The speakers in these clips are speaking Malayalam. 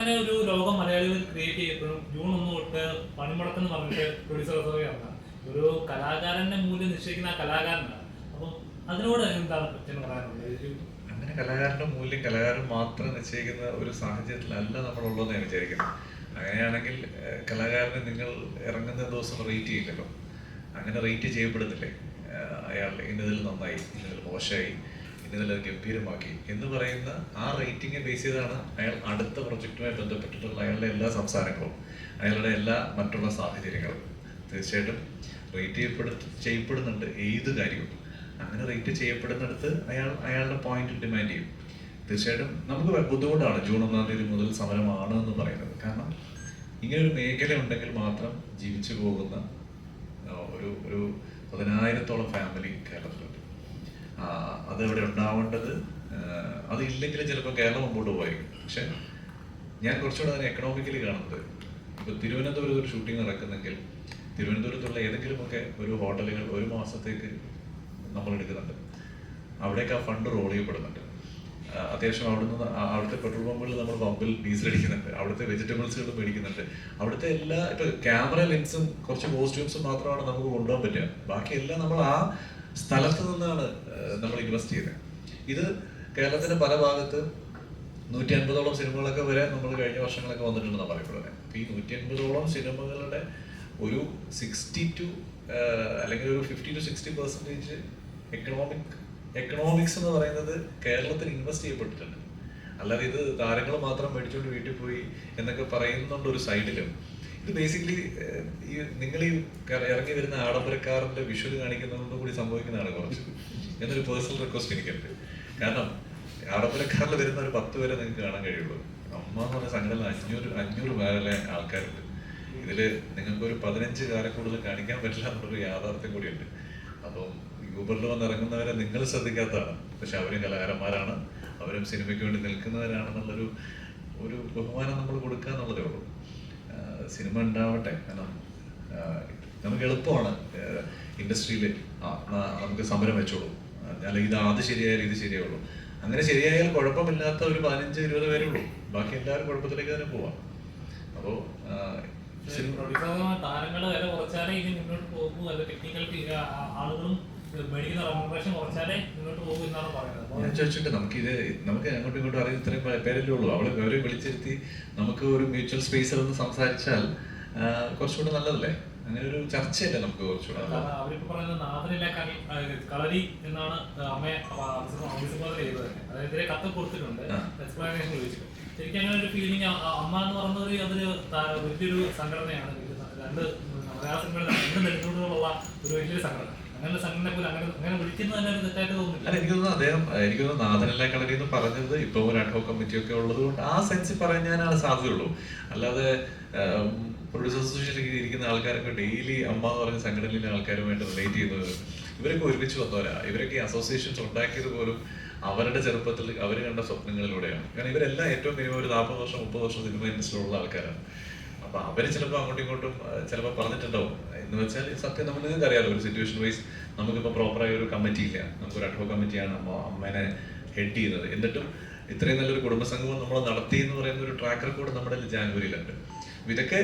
അങ്ങനെ ഒരു ലോകം മലയാളികൾ ക്രിയേറ്റ് ചെയ്യപ്പെടും ജൂൺ ഒന്ന് തൊട്ട് പണിമുടക്കം എന്ന് പറഞ്ഞിട്ട് പ്രൊഡ്യൂസർ ഇറങ്ങാം ഒരു കലാകാരന്റെ മൂല്യം നിശ്ചയിക്കുന്ന ആ കലാകാരനാണ്. അപ്പം അതിനോട് എന്താണ് പറ്റുന്ന പറയാനുള്ളത്? അങ്ങനെ കലാകാരന്റെ മൂല്യം കലാകാരൻ മാത്രം നിശ്ചയിക്കുന്ന ഒരു സാഹചര്യത്തിലല്ല നമ്മളുള്ളതെന്ന് ഞാൻ വിചാരിക്കുന്നത് അങ്ങനെയാണെങ്കിൽ കലാകാരനെ നിങ്ങൾ ഇറങ്ങുന്ന ദിവസം റേറ്റ് ചെയ്യില്ലല്ലോ. അങ്ങനെ റേറ്റ് ചെയ്യപ്പെടുന്നില്ലേ? അയാൾ ഇന്നതിൽ നന്നായി ഇന്നതിൽ മോശമായി. അത് ഗംഭീരമാക്കി. എന്ന് പറയുന്ന ആ റേറ്റിംഗ് ബേസ് ചെയ്താണ് അയാൾ അടുത്ത പ്രൊജക്റ്റുമായി ബന്ധപ്പെട്ടിട്ടുള്ള അയാളുടെ എല്ലാ സംസാരങ്ങളും അയാളുടെ എല്ലാ മറ്റുള്ള സാഹചര്യങ്ങളും. തീർച്ചയായിട്ടും റേറ്റ് ചെയ്യപ്പെടു ചെയ്യപ്പെടുന്നുണ്ട് ഏത് കാര്യവും. അങ്ങനെ റേറ്റ് ചെയ്യപ്പെടുന്നിടത്ത് അയാൾ അയാളുടെ പോയിന്റ് ഡിമാൻഡ് ചെയ്യും. തീർച്ചയായിട്ടും നമുക്ക് ബുദ്ധിമുട്ടാണ് ജൂൺ ഒന്നാം തീയതി മുതൽ സമരമാണ് എന്ന് പറയുന്നത്. കാരണം ഇങ്ങനെ ഒരു മേഖല ഉണ്ടെങ്കിൽ മാത്രം ജീവിച്ചു പോകുന്ന ഒരു ഒരു പതിനായിരത്തോളം ഫാമിലി കേരളത്തിലുണ്ട് ആ, അതവിടെ ഉണ്ടാവേണ്ടത്? അത് അതില്ലെങ്കിൽ ചിലപ്പോൾ കേരളം മുമ്പോട്ട് പോയി പക്ഷെ ഞാൻ കുറച്ചുകൂടെ അതിനെ എക്കണോമിക്കലി കാണുന്നത്. ഇപ്പോൾ തിരുവനന്തപുരത്ത് ഒരു ഷൂട്ടിംഗ് നടക്കുന്നെങ്കിൽ തിരുവനന്തപുരത്തുള്ള ഏതെങ്കിലുമൊക്കെ ഒരു ഹോട്ടലുകൾ ഒരു മാസത്തേക്ക് നമ്മൾ എടുക്കുന്നുണ്ട്. അവിടേക്ക് ആ ഫണ്ട് റോൾ ചെയ്യപ്പെടുന്നുണ്ട്. അത്യാവശ്യം അവിടുന്ന് അവിടുത്തെ പെട്രോൾ പമ്പുകളിൽ നമ്മൾ പമ്പിൽ ഡീസൽ അടിക്കുന്നുണ്ട്. അവിടുത്തെ വെജിറ്റബിൾസുകൾ മേടിക്കുന്നുണ്ട്. അവിടുത്തെ എല്ലാ ഇപ്പൊ ക്യാമറ ലെൻസും കുറച്ച് കോസ്റ്റ്യൂംസും മാത്രമാണ് നമുക്ക് കൊണ്ടുപോകാൻ പറ്റുക. ബാക്കി എല്ലാം നമ്മൾ ആ സ്ഥലത്ത് നിന്നാണ് നമ്മൾ ഇൻവെസ്റ്റ് ചെയ്തത് ഇത് കേരളത്തിന്റെ പല ഭാഗത്ത് നൂറ്റി അൻപതോളം സിനിമകളൊക്കെ വരെ നമ്മൾ കഴിഞ്ഞ വർഷങ്ങളൊക്കെ വന്നിട്ടുണ്ടെന്ന് പറയപ്പെടുന്നത് അപ്പൊ ഈ നൂറ്റി അൻപതോളം സിനിമകളുടെ ഒരു സിക്സ്റ്റി ടു അല്ലെങ്കിൽ ഒരു fifty two sixty percentage economic economics എന്ന് പറയുന്നത് കേരളത്തിൽ ഇൻവെസ്റ്റ് ചെയ്യപ്പെട്ടിട്ടുണ്ട്. അല്ലാതെ ഇത് താരങ്ങൾ മാത്രം മേടിച്ചുകൊണ്ട് വീട്ടിൽ പോയി എന്നൊക്കെ പറയുന്നുണ്ട് ഒരു സൈഡിലും ഇത് ബേസിക്കലി ഈ നിങ്ങൾ ഈ ഇറങ്ങി വരുന്ന ആഡംബരക്കാരന്റെ വിഷ്വൽ കാണിക്കുന്നതുകൊണ്ട് കൂടി സംഭവിക്കുന്നതാണ് കുറച്ച്. എന്നൊരു പേഴ്സണൽ റിക്വസ്റ്റ് എനിക്കുണ്ട്. കാരണം ആഡംബരക്കാരിൽ വരുന്ന ഒരു പത്ത് പേരെ നിങ്ങൾക്ക് കാണാൻ കഴിയുള്ളൂ. അമ്മ എന്ന് പറഞ്ഞ സംഘടന അഞ്ഞൂറ് അഞ്ഞൂറ് പേരെ ആൾക്കാരുണ്ട്. ഇതിൽ നിങ്ങൾക്ക് ഒരു പതിനഞ്ച് കാലം കൂടുതൽ കാണിക്കാൻ പറ്റില്ല എന്നുള്ളൊരു യാഥാർത്ഥ്യം കൂടിയുണ്ട്. അപ്പം യൂബറിൽ വന്ന് ഇറങ്ങുന്നവരെ നിങ്ങൾ ശ്രദ്ധിക്കാത്തതാണ്. പക്ഷെ അവരും കലാകാരന്മാരാണ്. അവരും സിനിമയ്ക്ക് വേണ്ടി നിൽക്കുന്നവരാണെന്നുള്ളൊരു ഒരു ബഹുമാനം നമ്മൾ കൊടുക്കുക എന്നുള്ളതേ ഉള്ളൂ. സിനിമ ഉണ്ടാവട്ടെ. കാരണം നമുക്ക് എളുപ്പമാണ് ഇൻഡസ്ട്രിയിൽ നമുക്ക് സമരം വെച്ചോളൂ. അല്ലെങ്കിൽ ഇത് അത് ശരിയായാലും ഇത് ശരിയാവുള്ളൂ. അങ്ങനെ ശരിയായാൽ കുഴപ്പമില്ലാത്ത ഒരു പതിനഞ്ച് ഇരുപത് പേരേ ഉള്ളൂ. ബാക്കി എല്ലാവരും കുഴപ്പത്തിലേക്ക് തന്നെ പോവാം. അപ്പോൾ താരങ്ങൾ വില കുറച്ചാലേ ഇനി മുന്നോട്ട് പോകൂ അല്ല ടെക്നിക്കൽ ആളുകളും മേടിക്കുന്ന റെമുനറേഷൻ കുറച്ചാലേ മുന്നോട്ട് പോകൂ എന്നാണ് പറയുന്നത്. അപ്പോൾ ഞാൻ ചോദിച്ചിട്ട് നമുക്കിത് നമുക്ക് അങ്ങോട്ടും ഇങ്ങോട്ടും അറിയാൻ ഇത്രയും പേരല്ലേ ഉള്ളൂ. അവളെ അവരെ വിളിച്ചിരുത്തി നമുക്ക് ഒരു മ്യൂച്വൽ സ്പേസിൽ ഒന്ന് സംസാരിച്ചാൽ കുറച്ചുകൂടെ നല്ലതല്ലേ? അങ്ങനെ ഒരു ചർച്ചയല്ലേ നമുക്ക് കുറച്ചുകൂടെ അവരിപ്പോ പറയുന്നത് നാഥനില്ല കളി കളരി എന്നാണ് അമ്മയെ അഭിസംബോധന ചെയ്തത്. കത്ത് കൊടുത്തിട്ടുണ്ട്. എക്സ്പ്ലനേഷൻ ശരിക്കും അങ്ങനെ ഒരു ഫീലിംഗ് അമ്മ എന്ന് പറയുന്നത് അതൊരു വലിയൊരു സംഘടനയാണ്. രണ്ട് മലയാള സിനിമയിൽ രണ്ട് നെടുത്തുകൊണ്ടുള്ള ഒരു വലിയൊരു സംഘടന. അങ്ങനെ ഒരു സംഘടന പോലും അങ്ങനെ തന്നെ അദ്ദേഹം പറഞ്ഞത്. ഇപ്പൊ ഒരു അഡ്ഹോ കമ്മിറ്റി ഒക്കെ ഉള്ളത് കൊണ്ട് ആ സെൻസിൽ പറയാനാണ് സാധ്യതയുള്ളൂ. അല്ലാതെ പ്രൊഡ്യൂസർ അസോസിയേഷനിൽ ഇരിക്കുന്ന ആൾക്കാരൊക്കെ ഡെയിലി അമ്മ എന്ന് പറഞ്ഞ സംഘടനയിലെ ആൾക്കാരുമായിട്ട് റിലേറ്റ് ചെയ്യുന്നത് ഇവരൊക്കെ ഒരുമിച്ച് വന്നവരാ. ഇവരൊക്കെ ഈ അസോസിയേഷൻസ് ഉണ്ടാക്കിയത് പോലും അവരുടെ ചെറുപ്പത്തിൽ അവർ കണ്ട സ്വപ്നങ്ങളിലൂടെയാണ്. കാരണം ഇവരെല്ലാം ഏറ്റവും മിനിമം ഒരു നാൽപ്പത് വർഷം മുപ്പത് വർഷം സിനിമ ഇൻഡസ്ട്രിയിലുള്ള ആൾക്കാരാണ്. അപ്പൊ അവർ ചിലപ്പോൾ അങ്ങോട്ടും ഇങ്ങോട്ടും ചിലപ്പോ പറഞ്ഞിട്ടുണ്ടാവും. എന്ന് വെച്ചാൽ സത്യം നമ്മൾ നിങ്ങൾക്ക് അറിയാലോ ഒരു സിറ്റുവേഷൻ വൈസ് നമുക്കിപ്പോൾ പ്രോപ്പറായ ഒരു കമ്മിറ്റി ഇല്ല. നമുക്കൊരു അഡ്ഹോ കമ്മിറ്റിയാണ് അമ്മ അമ്മേനെ ഹെഡ് ചെയ്യുന്നത്. എന്നിട്ടും ഇത്രയും നല്ലൊരു കുടുംബസംഗമം നമ്മൾ നടത്തി എന്ന് പറയുന്ന ഒരു ട്രാക്ക് റെക്കോർഡ് നമ്മുടെ ജാനുവരിയിലുണ്ട്. ഇതൊക്കെ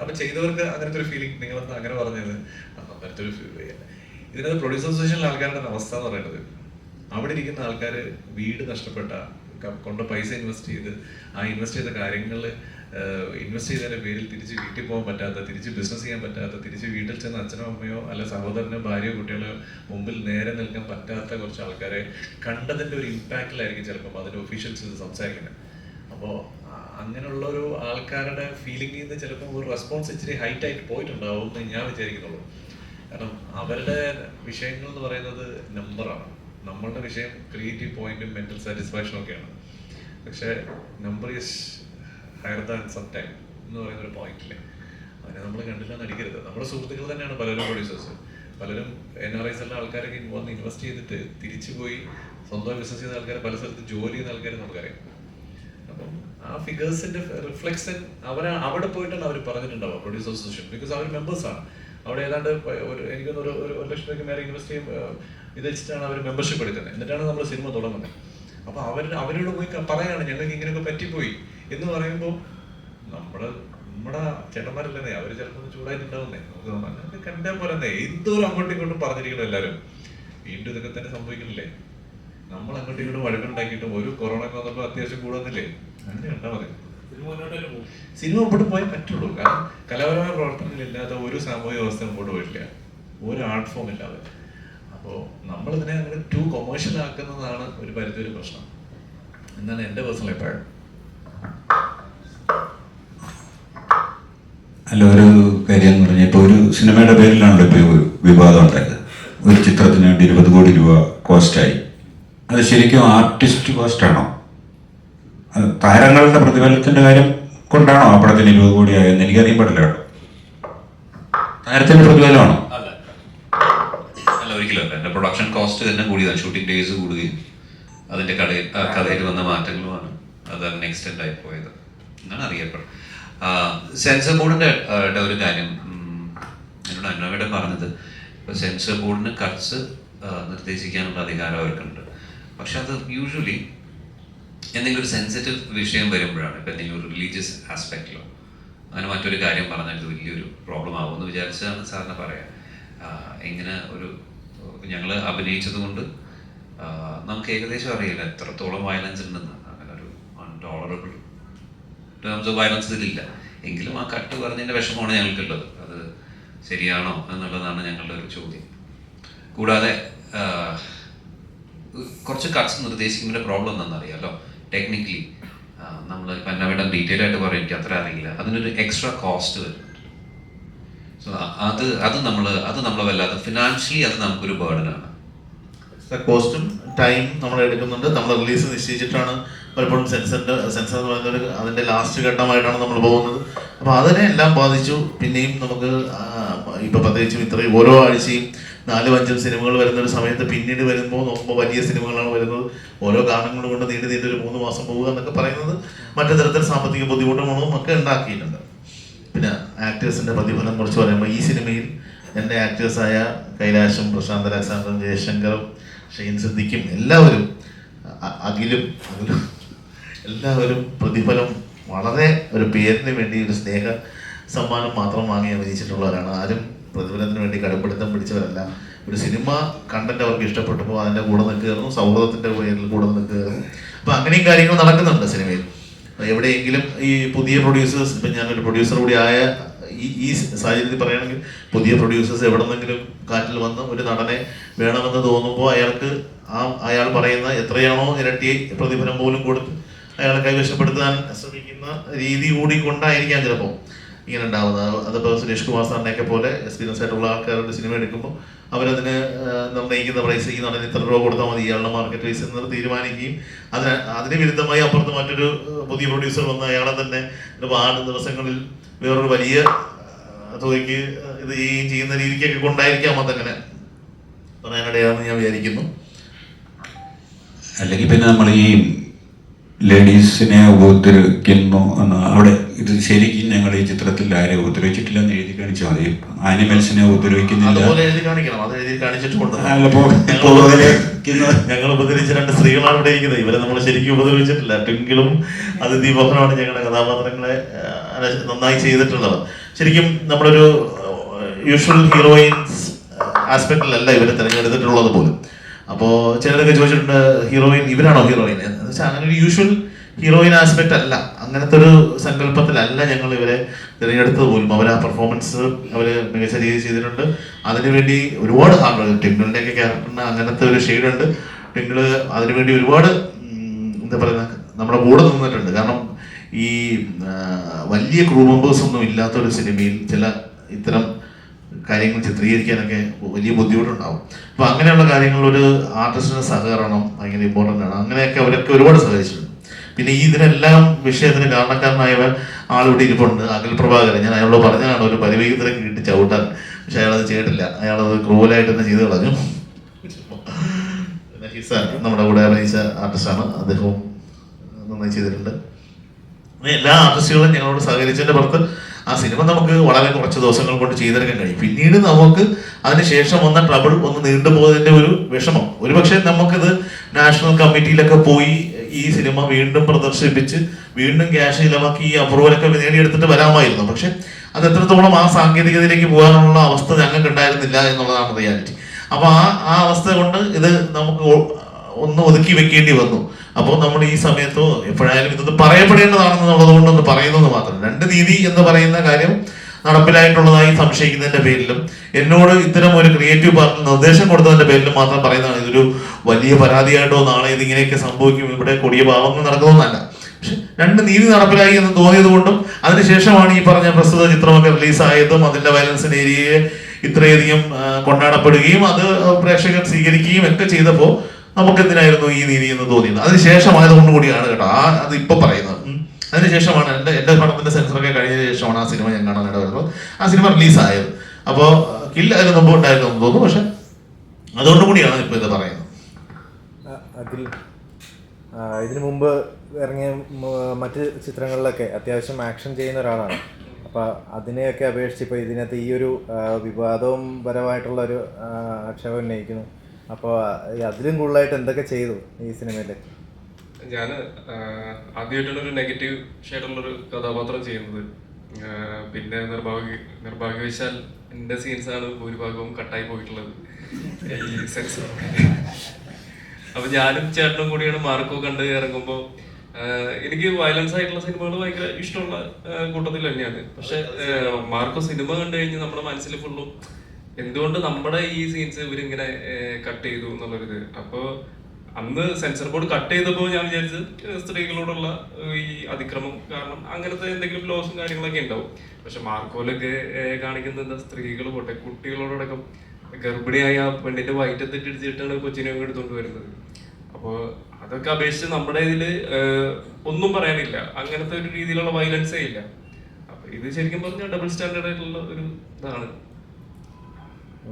അപ്പൊ ചെയ്തവർക്ക് അങ്ങനത്തെ ഒരു ഫീലിംഗ് നിങ്ങൾ അങ്ങനെ പറഞ്ഞത്? അങ്ങനത്തെ ഒരു ഇതിനകത്ത് പ്രൊഡ്യൂസ് അസോസിയേഷനിലെ ആൾക്കാരുടെ അവസ്ഥ എന്ന് പറയുന്നത് അവിടെ ഇരിക്കുന്ന ആൾക്കാർ വീട് നഷ്ടപ്പെട്ട കൊണ്ട പൈസ ഇൻവെസ്റ്റ് ചെയ്ത് ആ ഇൻവെസ്റ്റ് ചെയ്ത കാര്യങ്ങളിൽ ഇൻവെസ്റ്റ് ചെയ്തതിന്റെ പേരിൽ തിരിച്ച് വീട്ടിൽ പോകാൻ പറ്റാത്ത തിരിച്ച് ബിസിനസ് ചെയ്യാൻ പറ്റാത്ത തിരിച്ച് വീട്ടിൽ ചെന്ന് അച്ഛനോ അമ്മയോ അല്ല സഹോദരനോ ഭാര്യയോ കുട്ടികളോ മുമ്പിൽ നേരെ നിൽക്കാൻ പറ്റാത്ത കുറച്ച് ആൾക്കാരെ കണ്ടതിന്റെ ഒരു ഇമ്പാക്റ്റിലായിരിക്കും ചിലപ്പം അതിന്റെ ഒഫീഷ്യൽസ് ഇത് സംസാരിക്കുന്നത്. അപ്പോൾ അങ്ങനെയുള്ള ഒരു ആൾക്കാരുടെ ഫീലിംഗിൽ നിന്ന് ചിലപ്പോൾ ഒരു റെസ്പോൺസ് ഇച്ചിരി ഹൈറ്റായിട്ട് പോയിട്ടുണ്ടാവും എന്ന് ഞാൻ വിചാരിക്കുന്നുള്ളൂ. കാരണം അവരുടെ വിഷയങ്ങൾ എന്ന് പറയുന്നത് നമ്പറാണ് നമ്മളുടെ വിഷയം ക്രിയേറ്റീവ് പോയിന്റും മെന്റൽ സാറ്റിസ്ഫാക്ഷനും ഒക്കെയാണ്. പക്ഷേ number is higher than some time എന്ന് പറയുന്ന ഒരു പോയിന്റിൽ അതിനെ നമ്മൾ കണ്ടില്ല നടിക്കരുത് നമ്മുടെ സുഹൃത്തുക്കൾ തന്നെയാണ് പലരും പ്രൊഡ്യൂസേഴ്സ് പലരും എൻ ആർ ഐസ് എല്ലാ ആൾക്കാരൊക്കെ വന്ന് ഇൻവെസ്റ്റ് ചെയ്തിട്ട് തിരിച്ചു പോയി സ്വന്തം ബിസിനസ് ചെയ്ത ആൾക്കാർ പല സ്ഥലത്ത് ജോലി ചെയ്യുന്ന ആൾക്കാർ നമുക്കറിയാം. അപ്പം ആ ഫിഗേഴ്സിന്റെ റിഫ്ലക്ഷൻ അവരാ അവിടെ പോയിട്ടാണ് അവർ പറഞ്ഞിട്ടുണ്ടാവുക പ്രൊഡ്യൂസ് അസോസിയേഷൻ ബിക്കോസ് അവർ ആണ്. അവിടെ ഏതാണ്ട് ഒരു എനിക്കൊന്ന് ഒരു ഒരു ലക്ഷം രൂപയ്ക്ക് മേലെ ഇൻവെസ്റ്റ് ചെയ്യും ഇത് വെച്ചിട്ടാണ് അവർ മെമ്പർഷിപ്പ് എടുക്കുന്നത്. എന്നിട്ടാണ് നമ്മൾ സിനിമ തുടങ്ങുന്നത്. അപ്പൊ അവർ അവരോട് പോയി പറയാണ് ഞങ്ങൾക്ക് ഇങ്ങനെയൊക്കെ പറ്റിപ്പോയി. എന്ന് പറയുമ്പോൾ നമ്മുടെ നമ്മുടെ ചേട്ടന്മാരല്ലേ അവർ ചിലപ്പോൾ ചൂടായിട്ടുണ്ടാവുന്നേ. നമുക്ക് കണ്ടാൽ പോലെ എന്തോരം അങ്ങോട്ടും ഇങ്ങോട്ടും പറഞ്ഞിരിക്കണം എല്ലാവരും. വീണ്ടും ഇതൊക്കെ തന്നെ സംഭവിക്കുന്നില്ലേ നമ്മൾ അങ്ങോട്ടും ഇങ്ങോട്ടും വഴക്കുണ്ടാക്കിയിട്ടും ഒരു കൊറോണ വന്നപ്പോൾ അത്യാവശ്യം കൂടുന്നില്ലേ? അങ്ങനെ ഉണ്ടാ മതി. സിനിമ മുമ്പോട്ട് പോയാൽ പറ്റുള്ളൂ. കാരണം കലാപരമായ പ്രവർത്തനങ്ങളില്ലാത്ത ഒരു സാമൂഹിക വ്യവസ്ഥ മുമ്പോട്ട് പോയിട്ടില്ല. ഒരു ആർട്ട് ഫോം ഇല്ലാതെ. അപ്പോൾ നമ്മളിതിനെ അങ്ങനെ ടു കൊമേഴ്ഷ്യൽ ആക്കുന്നതാണ് ഒരു പരിധി ഒരു പ്രശ്നം. എന്നാണ് എന്റെ പേഴ്സണൽ അഭിപ്രായം. അല്ല ഒരു കാര്യം എന്ന് പറഞ്ഞാൽ ഇപ്പോൾ ഒരു സിനിമയുടെ പേരിലാണല്ലോ ഇപ്പോൾ വിവാദം ഉണ്ടായത്. ഒരു ചിത്രത്തിന് വേണ്ടി ഇരുപത് കോടി രൂപ കോസ്റ്റായി. അത് ശരിക്കും ആർട്ടിസ്റ്റ് കോസ്റ്റാണോ? താരങ്ങളുടെ പ്രതിഫലത്തിന്റെ കാര്യം കൊണ്ടാണോ ആ പടത്തിന് ഇരുപത് കോടി ആയെന്ന് എനിക്കറിയാൻ പാടില്ല കേട്ടോ. താരത്തിന്റെ പ്രതിഫലമാണോ? അല്ല. അല്ല ഒരിക്കലും അല്ല. എന്റെ പ്രൊഡക്ഷൻ കോസ്റ്റ് തന്നെ കൂടിയതാണ്. ഷൂട്ടിംഗ് ഡേയ്സ് കൂടുകയും അതിന്റെ കടയിൽ കഥയിൽ വന്ന മാറ്റങ്ങളുമാണ്. അത് നെക്സ്റ്റ് ആയി പോയത്. എന്നാണ് അറിയപ്പെടുന്നത്. സെൻസർ ബോർഡിന്റെ ഒരു കാര്യം എന്നോട് അന്നോയുടെ പറഞ്ഞത് ഇപ്പോൾ സെൻസർ ബോർഡിന് കട്ട്സ് നിർദ്ദേശിക്കാനുള്ള അധികാരം അവർക്കുണ്ട്. പക്ഷെ അത് യൂഷ്വലി എന്തെങ്കിലും ഒരു സെൻസിറ്റീവ് വിഷയം വരുമ്പോഴാണ് ഇപ്പം എന്തെങ്കിലും ഒരു റിലീജിയസ് ആസ്പെക്റ്റിലോ അങ്ങനെ മറ്റൊരു കാര്യം പറഞ്ഞാൽ ഇത് വലിയൊരു പ്രോബ്ലം ആവുമെന്ന് വിചാരിച്ചാണ് സാറിന് പറയാം. ഇങ്ങനെ ഒരു ഞങ്ങൾ അഭിനയിച്ചത് കൊണ്ട് നമുക്ക് ഏകദേശം അറിയില്ല എത്രത്തോളം വയലൻസ് ഉണ്ടെന്ന്. അങ്ങനെ ഒരു അൺടോളറബിൾ ടേംസ് ഓഫ് വയലൻസ് ഇതിലില്ല. എങ്കിലും ആ കട്ട് പറഞ്ഞതിന്റെ വിഷമമാണ് ഞങ്ങൾക്കുള്ളത്. അത് ശരിയാണോ എന്നുള്ളതാണ് ഞങ്ങളുടെ ഒരു ചോദ്യം. കൂടാതെ കുറച്ച് കട്ട്സ് നിർദ്ദേശിക്കുന്നതിന്റെ പ്രോബ്ലം എന്താണെന്നറിയാമല്ലോ ടെക്നിക്കലി നമ്മൾ ഇപ്പം എന്നാ വേണ്ട ഡീറ്റെയിൽ ആയിട്ട് പറയാൻ എനിക്ക് അത്ര അറിയില്ല. അതിനൊരു എക്സ്ട്രാ കോസ്റ്റ് വരുന്നുണ്ട്. സോ അത് അത് നമ്മൾ അത് നമ്മൾ വല്ലാതെ ഫിനാൻഷ്യലി അത് നമുക്കൊരു ബേർഡനാണ് കോസ്റ്റും ടൈം നമ്മൾ എടുക്കുന്നുണ്ട്. നമ്മൾ റിലീസ് നിശ്ചയിച്ചിട്ടാണ് പലപ്പോഴും സെൻസറിന്റെ സെൻസർ എന്ന് പറയുന്നത് അതിന്റെ ലാസ്റ്റ് ഘട്ടമായിട്ടാണ് നമ്മൾ പോകുന്നത്. അപ്പോൾ അതിനെ എല്ലാം ബാധിച്ചു. പിന്നെയും നമുക്ക് ഇപ്പോൾ ഇപ്പൊ പ്രത്യേകിച്ചും ഇത്രയും ഓരോ ആഴ്ചയും നാലും അഞ്ചും സിനിമകൾ വരുന്ന ഒരു സമയത്ത് പിന്നീട് വരുമ്പോൾ നോക്കുമ്പോൾ വലിയ സിനിമകളാണ് വരുന്നത്. ഓരോ കാരണങ്ങൾ കൊണ്ട് നീണ്ടു നീണ്ടൊരു മൂന്ന് മാസം പോവുക എന്നൊക്കെ പറയുന്നത് മറ്റു തരത്തിൽ സാമ്പത്തിക ബുദ്ധിമുട്ടുകളും ഒക്കെ ഉണ്ടാക്കിയിട്ടുണ്ട്. പിന്നെ ആക്ടേഴ്സിന്റെ പ്രതിഫലം കുറിച്ച് പറയുമ്പോൾ ഈ സിനിമയിൽ എന്റെ ആക്ടേഴ്സായ കൈലാഷും പ്രശാന്ത് അലക്സാണ്ടറും ജയശങ്കറും ഷെയ്ൻ സിദ്ദിഖും എല്ലാവരും അഖിലും അഖിലും എല്ലാവരും പ്രതിഫലം വളരെ ഒരു പേരിന് വേണ്ടി ഒരു സ്നേഹ സമ്മാനം മാത്രം വാങ്ങി അഭിനയിച്ചിട്ടുള്ളവരാണ്. ആരും പ്രതിഫലത്തിന് വേണ്ടി കടുപ്പിടുത്തം പിടിച്ചവരല്ല. ഒരു സിനിമ കണ്ടന്റ് അവർക്ക് ഇഷ്ടപ്പെട്ടപ്പോൾ അതിന്റെ കൂടെ നിൽക്കുകയായിരുന്നു. സൗഹൃദത്തിന്റെ പേരിൽ കൂടെ നിൽക്കുകയായിരുന്നു. അപ്പോൾ അങ്ങനെയും കാര്യങ്ങൾ നടക്കുന്നുണ്ട് സിനിമയിൽ. എവിടെയെങ്കിലും ഈ പുതിയ പ്രൊഡ്യൂസേഴ്സ് ഇപ്പം ഞാനൊരു പ്രൊഡ്യൂസർ കൂടി ആയ ഈ ഈ സാഹചര്യത്തിൽ പറയുകയാണെങ്കിൽ പുതിയ പ്രൊഡ്യൂസേഴ്സ് എവിടെ നിന്നെങ്കിലും കാറ്റിൽ വന്ന് ഒരു നടനെ വേണമെന്ന് തോന്നുമ്പോൾ അയാൾക്ക് ആ അയാൾ പറയുന്ന എത്രയാണോ ഇരട്ടി പ്രതിഫലം പോലും കൊടുത്ത് അയാളെ കൈവശപ്പെടുത്താൻ ശ്രമിക്കുന്ന രീതി കൂടി കൊണ്ടായിരിക്കാം ചിലപ്പോൾ ഇങ്ങനെ ഉണ്ടാവുന്നത്. അതിപ്പോൾ സുരേഷ് കുമാർ സാറിനെയൊക്കെ പോലെ എക്സ്പീരിയൻസ് ആയിട്ടുള്ള ആൾക്കാരുടെ സിനിമ എടുക്കുമ്പോൾ അവരതിന് നിർണയിക്കുന്ന പ്രൈസ് ഈ നടന് ഇത്ര രൂപ കൊടുത്താൽ മതി ഇയാളുടെ മാർക്കറ്റ് പ്രൈസ് എന്ന് തീരുമാനിക്കുകയും അതിന് അതിന് വിരുദ്ധമായി അപ്പുറത്ത് മറ്റൊരു പുതിയ പ്രൊഡ്യൂസർ വന്ന് അയാളെ തന്നെ ഒരു ആറ് ദിവസങ്ങളിൽ വേറൊരു വലിയ തുകയ്ക്ക് ഇത് ഈ ചെയ്യുന്ന രീതിക്കൊക്കെ കൊണ്ടായിരിക്കാം അതങ്ങനെ പറയാനിടയാണെന്ന് ഞാൻ വിചാരിക്കുന്നു. അല്ലെങ്കിൽ പിന്നെ നമ്മൾ ഈ ലേഡീസിനെ ഉപദ്രവിക്കുന്നു എന്ന് അവിടെ ഇത് ശരിക്കും ഞങ്ങൾ ഈ ചിത്രത്തിൽ ആരെ ഉപദ്രവിച്ചിട്ടില്ല എന്ന് എഴുതി കാണിച്ചാൽ മതി ആനിമൽസിനെ ഉപദ്രവിക്കുന്നില്ല. അത് ഞങ്ങൾ ഉപദ്രവിച്ച രണ്ട് സ്ത്രീകളാണ് ഇവിടെ ഇരിക്കുന്നത്. ഇവരെ നമ്മൾ ശരിക്കും ഉപദ്രവിച്ചിട്ടില്ല. എങ്കിലും അതിഥി മോഹനമാണ് ഞങ്ങളുടെ കഥാപാത്രങ്ങളെ നന്നായി ചെയ്തിട്ടുള്ളത്. ശരിക്കും നമ്മളൊരു യൂഷ്വൽ ഹീറോയിൻസ് ആസ്പെക്റ്റിലല്ല ഇവരെ തിരഞ്ഞെടുത്തിട്ടുള്ളത് പോലും. അപ്പോൾ ചിലരൊക്കെ ചോദിച്ചിട്ടുണ്ട് ഹീറോയിൻ ഇവരാണോ ഹീറോയിൻ എന്ന് വെച്ചാൽ അങ്ങനെ ഒരു യൂഷ്വൽ ഹീറോയിൻ ആസ്പെക്ട് അല്ല. അങ്ങനത്തെ ഒരു സങ്കല്പത്തിലല്ല ഞങ്ങൾ ഇവരെ തിരഞ്ഞെടുത്തത് പോലും. അവർ ആ പെർഫോമൻസ് അവർ മികച്ച രീതിയിൽ ചെയ്തിട്ടുണ്ട്. അതിനുവേണ്ടി ഒരുപാട് ഹാർഡ് വർക്ക്. ടിങ്കിളിന്റെയൊക്കെ ക്യാരക്ടറിന് അങ്ങനത്തെ ഒരു ഷെയ്ഡ് ഉണ്ട്. ടിങ്കിൾ അതിനുവേണ്ടി ഒരുപാട് എന്താ പറയുക നമ്മുടെ കൂടെ നിന്നിട്ടുണ്ട്. കാരണം ഈ വലിയ ക്രൂ മെമ്പേഴ്സ് ഒന്നും ഇല്ലാത്ത ഒരു സിനിമയിൽ ചില ഇത്തരം കാര്യങ്ങൾ ചിത്രീകരിക്കാനൊക്കെ വലിയ ബുദ്ധിമുട്ടുണ്ടാവും. അപ്പോൾ അങ്ങനെയുള്ള കാര്യങ്ങളിൽ ഒരു ആർട്ടിസ്റ്റിന്റെ സഹകരണം ഭയങ്കര ഇമ്പോർട്ടന്റ് ആണ്. അങ്ങനെയൊക്കെ അവരൊക്കെ ഒരുപാട് സഹായിച്ചിട്ടുണ്ട്. പിന്നെ ഈ ഇതിനെല്ലാം വിഷയത്തിന് കാരണക്കാരനായ ആളിവിടെ ഇരിപ്പുണ്ട്. അഖിൽ പ്രഭാകരൻ. ഞാൻ അയാളോട് പറഞ്ഞതാണ് ഒരു പരിവേഗത്തിനെ കിട്ടി ചവിട്ടാൻ. പക്ഷെ അയാളത് ചെയ്തിട്ടില്ല. അയാളത് ക്രൂവലായിട്ട് തന്നെ ചെയ്ത് കളഞ്ഞു. പിന്നെ ഹിസ നമ്മുടെ കൂടെ അഭിനയിച്ച ആർട്ടിസ്റ്റാണ്. അദ്ദേഹവും നന്നായി ചെയ്തിട്ടുണ്ട്. എല്ലാ ആർട്ടിസ്റ്റുകളും ഞങ്ങളോട് സഹകരിച്ചതിന്റെ പുറത്ത് ആ സിനിമ നമുക്ക് വളരെ കുറച്ച് ദിവസങ്ങൾ കൊണ്ട് ചെയ്തെടുക്കാൻ കഴിയും. പിന്നീട് നമുക്ക് അതിനുശേഷം വന്ന ട്രബിൾ ഒന്ന് നീണ്ടുപോയതിന്റെ ഒരു വിഷമം. ഒരുപക്ഷെ നമുക്കിത് നാഷണൽ കമ്മിറ്റിയിലൊക്കെ പോയി ഈ സിനിമ വീണ്ടും പ്രദർശിപ്പിച്ച് വീണ്ടും ക്യാഷ് ചിലവാക്കി ഈ അപ്രൂവലൊക്കെ നേടിയെടുത്തിട്ട് വരാമായിരുന്നു. പക്ഷെ അത് എത്രത്തോളം ആ സാങ്കേതികതയിലേക്ക് പോകാനുള്ള അവസ്ഥ ഞങ്ങൾക്ക് ഉണ്ടായിരുന്നില്ല എന്നുള്ളതാണ് റിയാലിറ്റി അപ്പൊ ആ ആ അവസ്ഥ കൊണ്ട് ഇത് നമുക്ക് ഒന്ന് ഒതുക്കി വെക്കേണ്ടി വന്നു. അപ്പോൾ നമ്മൾ ഈ സമയത്തോ എപ്പോഴായാലും ഇതൊന്ന് പറയപ്പെടേണ്ടതാണെന്നുള്ളത് കൊണ്ട് ഒന്ന് പറയുന്നത് മാത്രം. രണ്ട് രീതി എന്ന് പറയുന്ന കാര്യം നടപ്പിലായിട്ടുള്ളതായി സംശയിക്കുന്നതിന്റെ പേരിലും എന്നോട് ഇത്തരം ഒരു ക്രിയേറ്റീവ് പറഞ്ഞ നിർദ്ദേശം കൊടുത്തതിന്റെ പേരിലും മാത്രം പറയുന്നതാണ് ഇതൊരു വലിയ പരാതിയായിട്ടോ നാളെ ഇതിങ്ങനെയൊക്കെ സംഭവിക്കും. ഇവിടെ കൊടിയ പാവങ്ങൾ നടക്കുന്നതല്ല പക്ഷെ രണ്ട് നീതി നടപ്പിലായി എന്ന് തോന്നിയത് കൊണ്ടും അതിനുശേഷമാണ് ഈ പറഞ്ഞ പ്രസ്തുത ചിത്രമൊക്കെ റിലീസായതും അതിന്റെ വയലൻസിന് ഏരിയയെ ഇത്രയധികം കൊണ്ടാടപ്പെടുകയും അത് പ്രേക്ഷകർ സ്വീകരിക്കുകയും ഒക്കെ ചെയ്തപ്പോൾ നമുക്ക് എന്തിനായിരുന്നു ഈ നീതി എന്ന് തോന്നിയത്? അതിനുശേഷമായതുകൊണ്ട് കൂടിയാണ് കേട്ടോ ആ അത് ഇപ്പൊ പറയുന്നത്. അതിനുശേഷമാണ് എന്റെ എന്റെ പടത്തിന്റെ സെൻസറൊക്കെ കഴിഞ്ഞതിന് ശേഷമാണ് ആ സിനിമ ഞാൻ കാണാൻ ഇടവരുന്നത് ആ സിനിമ റിലീസായത് അപ്പോൾ കില്ല അതിന് മുമ്പ് ഉണ്ടായിരുന്നു എന്ന് തോന്നുന്നു. പക്ഷെ അതുകൊണ്ട് കൂടിയാണ് ഇപ്പൊ ഇത് പറയുന്നത്. അതിൽ ഇതിനു മുമ്പ് ഇറങ്ങിയ മറ്റ് ചിത്രങ്ങളിലൊക്കെ അത്യാവശ്യം ആക്ഷൻ ചെയ്യുന്ന ഒരാളാണ്. അപ്പോൾ അതിനെയൊക്കെ അപേക്ഷിച്ച് ഇപ്പോൾ ഇതിനകത്ത് ഈ ഒരു വിവാദവും പരമായിട്ടുള്ള ഒരു ആക്ഷേപം ഉന്നയിക്കുന്നു. അപ്പോൾ അതിലും കൂടുതലായിട്ട് എന്തൊക്കെ ചെയ്തു ഈ സിനിമയിൽ ഞാൻ ആദ്യമായിട്ടാണ് ഒരു നെഗറ്റീവ് ഷെയ്ഡുള്ളൊരു കഥാപാത്രം ചെയ്യുന്നത്. പിന്നെ നിർഭാഗ്യ നിർഭാഗ്യവശാൽ എന്റെ സീൻസാണ് ഭൂരിഭാഗവും കട്ടായി പോയിട്ടുള്ളത്. ഈ സെൻസ് അപ്പൊ ഞാനും ചേട്ടനും കൂടിയാണ് മാർക്കോ കണ്ട് ഇറങ്ങുമ്പോൾ എനിക്ക് വയലൻസ് ആയിട്ടുള്ള സിനിമകൾ ഭയങ്കര ഇഷ്ടമുള്ള കൂട്ടത്തിൽ തന്നെയാണ്. പക്ഷെ മാർക്കോ സിനിമ കണ്ടു കഴിഞ്ഞ് നമ്മുടെ മനസ്സിൽ ഫുള്ളും എന്തുകൊണ്ട് നമ്മുടെ ഈ സീൻസ് ഇവരിങ്ങനെ കട്ട് ചെയ്തു എന്നുള്ളൊരിത്. അപ്പോൾ അന്ന് സെൻസർ ബോർഡ് കട്ട് ചെയ്തപ്പോൾ ഞാൻ വിചാരിച്ചത് സ്ത്രീകളോടുള്ള ഈ അതിക്രമം കാരണം അങ്ങനത്തെ എന്തെങ്കിലും ലോസും കാര്യങ്ങളൊക്കെ ഉണ്ടാവും. പക്ഷെ മാർക്കോലൊക്കെ കാണിക്കുന്ന കാണിക്കുന്നത് എന്താ? സ്ത്രീകൾ പോട്ടെ കുട്ടികളോടൊപ്പം ഗർഭിണിയായ പെണ്ണിന്റെ വയറ്റത്തിട്ട് ഇടിച്ചിട്ടാണ് കൊച്ചിനെ എടുത്തുകൊണ്ട് വരുന്നത്? അപ്പോൾ അതൊക്കെ അപേക്ഷിച്ച് നമ്മുടെ ഇതിൽ ഒന്നും പറയാനില്ല. അങ്ങനത്തെ ഒരു രീതിയിലുള്ള വയലൻസേ ഇല്ല. അപ്പൊ ഇത് ശരിക്കും പറഞ്ഞാൽ ഡബിൾ സ്റ്റാൻഡേർഡ് ആയിട്ടുള്ള ഒരു ഇതാണ്.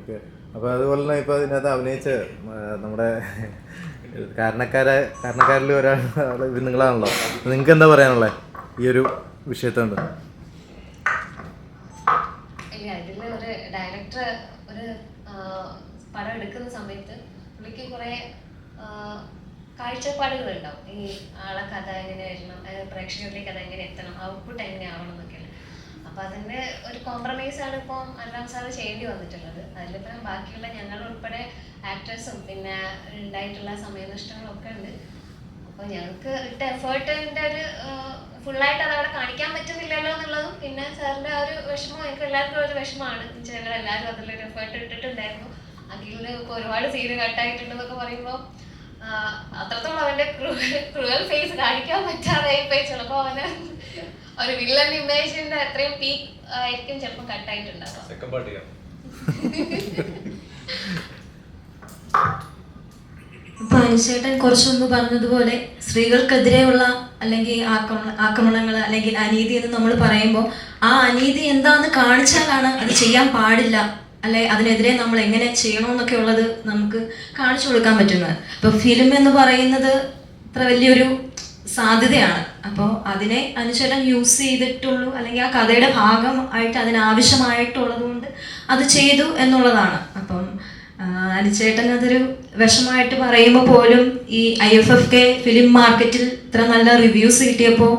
ഓക്കെ. അപ്പോൾ അതുപോലെ തന്നെ ഇപ്പോൾ അതിനകത്ത് അഭിനയിച്ച് നമ്മുടെ കാരണക്കാരെ കാരണക്കാരിൽ ഒരാൾ നിങ്ങളാണല്ലോ. നിങ്ങൾക്ക് എന്താ പറയാനുള്ളത് ഈ ഒരു വിഷയത്തോണ്ട്? ഡയറക്ടർ ഒരു പടം എടുക്കുന്ന സമയത്ത് പുള്ളിക്ക് കുറേ കാഴ്ചപ്പാടുകൾ ഉണ്ടാവും ഈ ആളെ കഥ എങ്ങനെ വരണം പ്രേക്ഷകരിലേക്ക് അത് എങ്ങനെ എത്തണം ഔട്ട്പുട്ട് എങ്ങനെ ആവണം അപ്പൊ അതിന്റെ ഒരു കോംപ്രമൈസ് ആണ് ഇപ്പോൾ അല്ലാം സാറ് ചെയ്യേണ്ടി വന്നിട്ടുള്ളത്. അതിലിപ്പം ബാക്കിയുള്ള ഞങ്ങൾ ഉൾപ്പെടെ ആക്ടേഴ്സും പിന്നെ ഉണ്ടായിട്ടുള്ള സമയനഷ്ടങ്ങളും ഒക്കെ ഉണ്ട്. അപ്പൊ ഞങ്ങൾക്ക് ഇട്ട എഫേർട്ടിന്റെ ഒരു ഫുള്ളായിട്ട് അവിടെ കാണിക്കാൻ പറ്റുന്നില്ലല്ലോ എന്നുള്ളതും പിന്നെ സാറിന്റെ ആ ഒരു വിഷമം ഞങ്ങൾക്ക് എല്ലാവർക്കും ഒരു വിഷമമാണ്. ഞങ്ങൾ എല്ലാവരും അതിലൊരു എഫേർട്ട് ഇട്ടിട്ടുണ്ടായിരുന്നു. അഖിലിന് ഒരുപാട് സീന് കട്ടായിട്ടുണ്ടെന്നൊക്കെ പറയുമ്പോൾ അത്രത്തോളം അവന്റെ ക്രൂവൽ ഫേസ് കാണിക്കാൻ പറ്റാതെ ചിലപ്പോ അവന് ഒരു വില്ലൻ ഇമേജിന്റെ അത്രയും പീക്ക് ആയിരിക്കും ചിലപ്പോൾ കട്ടായിട്ടുണ്ടാവുക സെക്കൻഡ് പാർട്ട് ചെയ്യാം. കുറച്ചൊന്ന് മുമ്പ് പറഞ്ഞതുപോലെ സ്ത്രീകൾക്കെതിരെയുള്ള അല്ലെങ്കിൽ ആക്രമണ ആക്രമണങ്ങൾ അല്ലെങ്കിൽ അനീതി എന്ന് നമ്മൾ പറയുമ്പോൾ ആ അനീതി എന്താന്ന് കാണിച്ചാലാണ് അത് ചെയ്യാൻ പാടില്ല. അല്ലെ? അതിനെതിരെ നമ്മൾ എങ്ങനെ ചെയ്യണമെന്നൊക്കെ ഉള്ളത് നമുക്ക് കാണിച്ചു കൊടുക്കാൻ പറ്റുന്നത്. ഇപ്പൊ ഫിലിം എന്ന് പറയുന്നത് ഇത്ര വലിയൊരു സാധ്യതയാണ്. അപ്പോൾ അതിനെ അനുചരം യൂസ് ചെയ്തിട്ടുള്ളൂ. അല്ലെങ്കിൽ ആ കഥയുടെ ഭാഗമായിട്ട് അതിനാവശ്യമായിട്ടുള്ളത് കൊണ്ട് അത് ചെയ്തു എന്നുള്ളതാണ്. അപ്പം അനുചേട്ടൻ അതൊരു വിഷമമായിട്ട് പറയുമ്പോൾ പോലും ഈ I F F K film മാർക്കറ്റിൽ ഇത്ര നല്ല റിവ്യൂസ് കിട്ടിയപ്പോൾ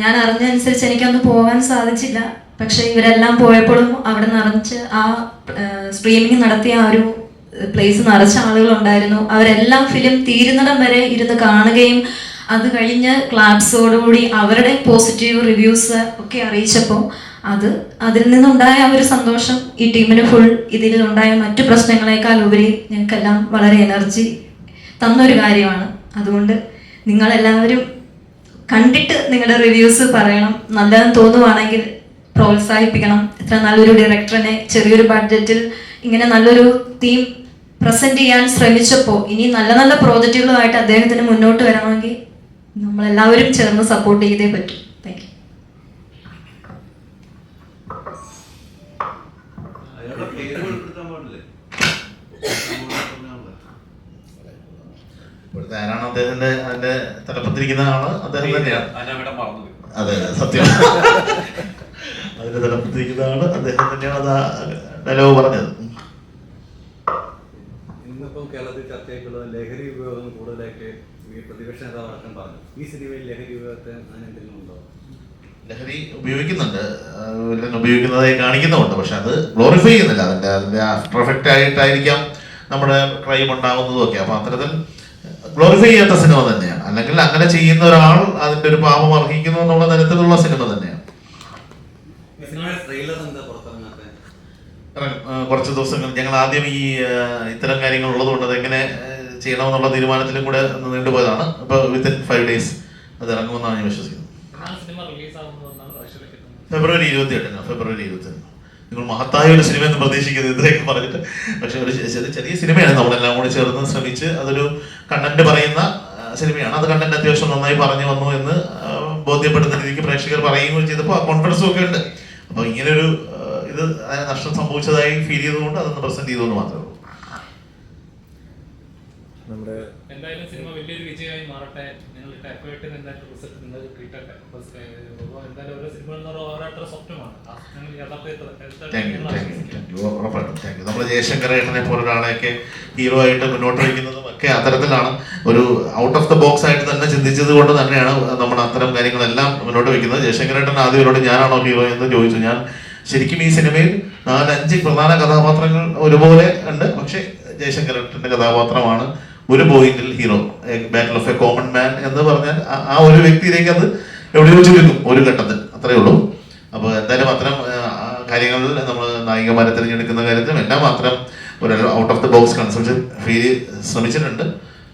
ഞാൻ അറിഞ്ഞതനുസരിച്ച് എനിക്കന്ന് പോകാൻ സാധിച്ചില്ല. പക്ഷേ ഇവരെല്ലാം പോയപ്പോഴും അവിടെ നിറച്ച് ആ സ്ട്രീമിംഗ് നടത്തിയ ആ ഒരു പ്ലേസ് നിറച്ച ആളുകളുണ്ടായിരുന്നു. അവരെല്ലാം ഫിലിം തീരുന്നിടം വരെ ഇരുന്ന് കാണുകയും അത് കഴിഞ്ഞ് ക്ലാബ്സോടുകൂടി അവരുടെ പോസിറ്റീവ് റിവ്യൂസ് ഒക്കെ അറിയിച്ചപ്പോൾ അത് അതിൽ നിന്നുണ്ടായ ആ ഒരു സന്തോഷം ഈ ടീമിന് ഫുൾ ഇതിലുണ്ടായ മറ്റു പ്രശ്നങ്ങളെക്കാൾ ഉപരി ഞങ്ങൾക്കെല്ലാം വളരെ എനർജി തന്നൊരു കാര്യമാണ്. അതുകൊണ്ട് നിങ്ങളെല്ലാവരും കണ്ടിട്ട് നിങ്ങളുടെ റിവ്യൂസ് പറയണം. നല്ലതെന്ന് തോന്നുവാണെങ്കിൽ പ്രോത്സാഹിപ്പിക്കണം. ഇത്ര നല്ലൊരു ഡയറക്ടറിനെ ചെറിയൊരു ബഡ്ജറ്റിൽ ഇങ്ങനെ നല്ലൊരു തീം പ്രസന്റ് ചെയ്യാൻ ശ്രമിച്ചപ്പോൾ ഇനി നല്ല നല്ല പ്രോജക്റ്റുകളുമായിട്ട് അദ്ദേഹത്തിന് മുന്നോട്ട് വരണമെങ്കിൽ നമ്മളെല്ലാവരും ചേർന്ന് സപ്പോർട്ട് ചെയ്തേ പറ്റും. താങ്ക് യു ഇപ്പോഴത്തെ ആരാണ് അദ്ദേഹത്തിന്റെ അതിന്റെ തലപ്പത്തിരിക്കുന്ന ആൾ അദ്ദേഹം തന്നെയാണ് അതെ അതെ സത്യം. അതിന്റെ തലപ്പത്തിരിക്കുന്ന ആൾ അദ്ദേഹം തന്നെയാണ് അത് ഡയലോഗ് പറഞ്ഞത്. ഇന്നിപ്പം കേരളത്തിൽ ചർച്ചയായിട്ടുള്ളത് ലഹരി ഉപയോഗം കൂടുതലായിട്ട് ഈ പ്രതിപക്ഷ നേതാവ് അടക്കം പറഞ്ഞു. ഈ സിനിമയിൽ ലഹരി ഉപയോഗത്തെ അതിനെന്തെങ്കിലും ഉണ്ടോ? ലഹരി ഉപയോഗിക്കുന്നുണ്ട്. ഉപയോഗിക്കുന്നതായി കാണിക്കുന്നുമുണ്ട്. പക്ഷെ അത് ഗ്ലോറിഫൈ ചെയ്യുന്നില്ല. അതിന്റെ അതിന്റെ ആഫ്റ്റർ എഫക്റ്റ് ആയിട്ടായിരിക്കാം നമ്മുടെ ക്രൈം ഉണ്ടാകുന്നതും ഒക്കെ അപ്പം അത്തരത്തിൽ ഗ്ലോറിഫൈ ചെയ്യാത്ത സിനിമ തന്നെയാണ്. അല്ലെങ്കിൽ അങ്ങനെ ചെയ്യുന്ന ഒരാൾ അതിന്റെ ഒരു പാപം അർഹിക്കുന്നു എന്നുള്ള തരത്തിലുള്ള സിനിമ തന്നെയാണ് ഈ സിനിമയുടെ ട്രെയിലർ എന്താ പുറത്തിറങ്ങാത്ത കാരണം, ആ, കുറച്ച് ദിവസങ്ങൾ ഞങ്ങൾ ആദ്യം ഈ ഇത്തരം കാര്യങ്ങൾ ഉള്ളതുകൊണ്ട് അതെങ്ങനെ ചെയ്യണമെന്നുള്ള തീരുമാനത്തിലും കൂടെ നീണ്ടുപോയതാണ് ഇപ്പോൾ വിത്തിൻ ഫൈവ് ഡേയ്സ് അത് ഇറങ്ങുമെന്നാണ് ഞാൻ വിശ്വസിക്കുന്നത്. ഫെബ്രുവരി ഇരുപത്തി എട്ടിന് ഫെബ്രുവരി ഇരുപത്തി എട്ടിന് നിങ്ങൾ മഹത്തായ ഒരു സിനിമ എന്ന് പ്രതീക്ഷിക്കുന്നത് ഇതിലേക്ക് പറഞ്ഞിട്ട്. പക്ഷെ ഒരു ചെറിയ ചെറിയ സിനിമയാണ് നമ്മളെല്ലാം കൂടി ചേർന്ന് ശ്രമിച്ച് അതൊരു കണ്ടന്റ് പറയുന്ന സിനിമയാണ് അത് കണ്ടന്റ് അത്യാവശ്യം നന്നായി പറഞ്ഞു വന്നു എന്ന് ബോധ്യപ്പെടുന്ന രീതിക്ക് പ്രേക്ഷകർ പറയുകയും ചെയ്തപ്പോൾ കോൺഫിഡൻസും ഒക്കെ ഉണ്ട്. അപ്പോൾ ഇങ്ങനെ ഒരു ആ, ഇത് അതിന് നഷ്ടം സംഭവിച്ചതായി ഫീൽ ചെയ്തുകൊണ്ട് അതൊന്ന് പ്രസന്റ് ചെയ്തുകൊണ്ട് മാത്രമേ ഉള്ളൂ. നമ്മുടെ എന്തായാലും സിനിമ വലിയൊരു വിജയമായി മാറട്ടെ. നിങ്ങൾ ഇട്ട എഫേർട്ടിന് എന്തായാലും റിസൾട്ട് നിങ്ങൾക്ക് കിട്ടട്ടെ. അപ്പോൾ എന്തായാലും ഓരോ സിനിമ എന്ന് പറയുമ്പോൾ ഓരോരുത്തരുടെ സ്വപ്നമാണ്. യഥാർത്ഥത്തിൽ നമ്മുടെ ജയശങ്കരേട്ടനെ പോലെ ഒരാളെയൊക്കെ ഹീറോ ആയിട്ട് മുന്നോട്ട് വയ്ക്കുന്നതും ഒക്കെ അത്തരത്തിലാണ് ഒരു ഔട്ട് ഓഫ് ദ ബോക്സ് ആയിട്ട് തന്നെ ചിന്തിച്ചത് കൊണ്ട് തന്നെയാണ് നമ്മൾ അത്തരം കാര്യങ്ങളെല്ലാം മുന്നോട്ട് വയ്ക്കുന്നത്. ജയശങ്കരേട്ടൻ ആദ്യം എന്നോട് ഞാനാണോ ഹീറോ എന്ന് ചോദിച്ചു. ഞാൻ ശരിക്കും ഈ സിനിമയിൽ നാലഞ്ച് പ്രധാന കഥാപാത്രങ്ങൾ ഒരുപോലെ ഉണ്ട്. പക്ഷെ ജയശങ്കർ ഏട്ടന്റെ കഥാപാത്രമാണ് ഒരു പോയിന്റിൽ hero battle of a common man എന്ന് പറഞ്ഞാൽ ആ- ഒരു വ്യക്തിയിലേക്ക് അത് എവിടെയോ ചുരുക്കും ഒരു ഘട്ടത്തിൽ. അത്രയേ ഉള്ളൂ. അപ്പോൾ എന്തായാലും അത്തരം കാര്യങ്ങളിൽ നമ്മൾ നായികമാരെ തിരഞ്ഞെടുക്കുന്ന കാര്യത്തിലും എല്ലാം മാത്രം ഒരു out of the box concept feel ശ്രമിച്ചിട്ടുണ്ട്.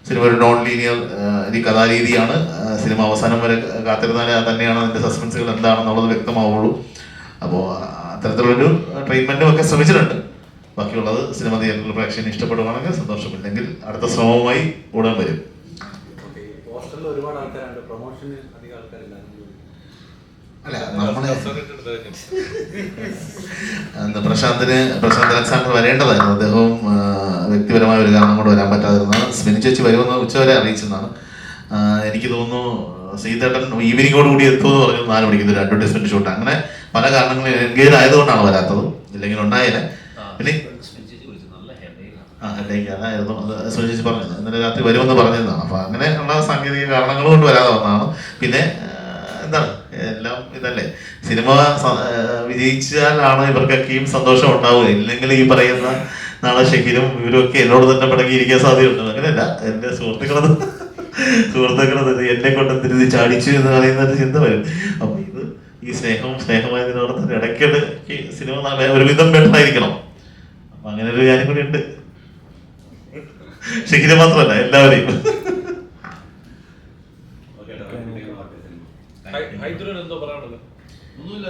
സിനിമ ഒരു നോൺ ലീനിയർ ഈ കഥാരീതിയാണ്. സിനിമ അവസാനം വരെ കാത്തിരുന്നാൽ തന്നെയാണ് അതിന്റെ സസ്പെൻസുകൾ എന്താണെന്നുള്ളത് വ്യക്തമാവുള്ളൂ. അപ്പോൾ അത്തരത്തിലുള്ളൊരു ട്രീറ്റ്മെന്റും ഒക്കെ ശ്രമിച്ചിട്ടുണ്ട്. ബാക്കിയുള്ളത് സിനിമ തിയേറ്ററിൽ പ്രേക്ഷകന് ഇഷ്ടപ്പെടുവാണെങ്കിൽ സന്തോഷമില്ലെങ്കിൽ അടുത്ത ശ്രമവുമായി ഉടൻ വരും. അല്ല നമ്മളെ പ്രശാന്തിന് പ്രശാന്ത് അലക്സാണ്ടർ വരേണ്ടതായിരുന്നു. അദ്ദേഹവും വ്യക്തിപരമായ ഒരു കാരണം കൊണ്ട് വരാൻ പറ്റാതിരുന്ന സ്മിനി ചേച്ചി വരുമെന്ന് ഉച്ചവരെ അറിയിച്ചതാണ് എനിക്ക് തോന്നുന്നു സീതേട്ടൻ ഈവനിങ്ങോട് കൂടി എത്തുമെന്ന് പറഞ്ഞു നാല് മണിക്ക് ഒരു അഡ്വർടൈസ്മെന്റ് ഷൂട്ട് അങ്ങനെ പല കാരണങ്ങളും എൻഗേജ് ആയതുകൊണ്ടാണ് വരാത്തത്. ഇല്ലെങ്കിൽ ഉണ്ടായില്ല. പിന്നെ അതായിരുന്നു അത് സ്മിനി ചേച്ചി പറഞ്ഞത്. ഇന്നലെ രാത്രി വരുമെന്ന് പറഞ്ഞതാണ് അപ്പൊ അങ്ങനെയുള്ള സാങ്കേതിക കാരണങ്ങൾ കൊണ്ട് വരാതെ വന്നതാണ്. പിന്നെ എന്താണ്? എല്ലാം ഇതല്ലേ. സിനിമ വിജയിച്ചാലാണ് ഇവർക്കൊക്കെയും സന്തോഷം ഉണ്ടാവുക. ഇല്ലെങ്കിൽ ഈ പറയുന്ന നാളെ ഷെക്കിലും ഇവരൊക്കെ എന്നോട് തന്നെ പടങ്ങിയിരിക്കാൻ സാധ്യതയുണ്ട്. അങ്ങനെയല്ല. എന്റെ സുഹൃത്തുക്കളത് സുഹൃത്തുക്കളത് എന്നെ കൊണ്ട് തിരുതി ചാടിച്ചു എന്ന് പറയുന്ന ഒരു ചിന്ത വരും. അപ്പൊ ഈ സ്നേഹവും സ്നേഹമായ തന്നെ ഇടയ്ക്കിടെ ഈ സിനിമ നല്ല ഒരുവിധം ബെറ്റർ ആയിരിക്കണം അപ്പൊ അങ്ങനെ ഒരു കാര്യം കൂടി ഉണ്ട്. ഷെക്കിനെ മാത്രമല്ല എല്ലാവരെയും. ഒന്നുമില്ല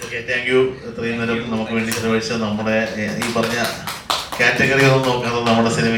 ഓക്കെ താങ്ക് യു ഇത്രയും നേരം നമുക്ക് വേണ്ടി ചെലവഴിച്ച നമ്മുടെ ഈ പറഞ്ഞ കാറ്റഗറി ഒന്നും നോക്കാതെ നമ്മുടെ സിനിമ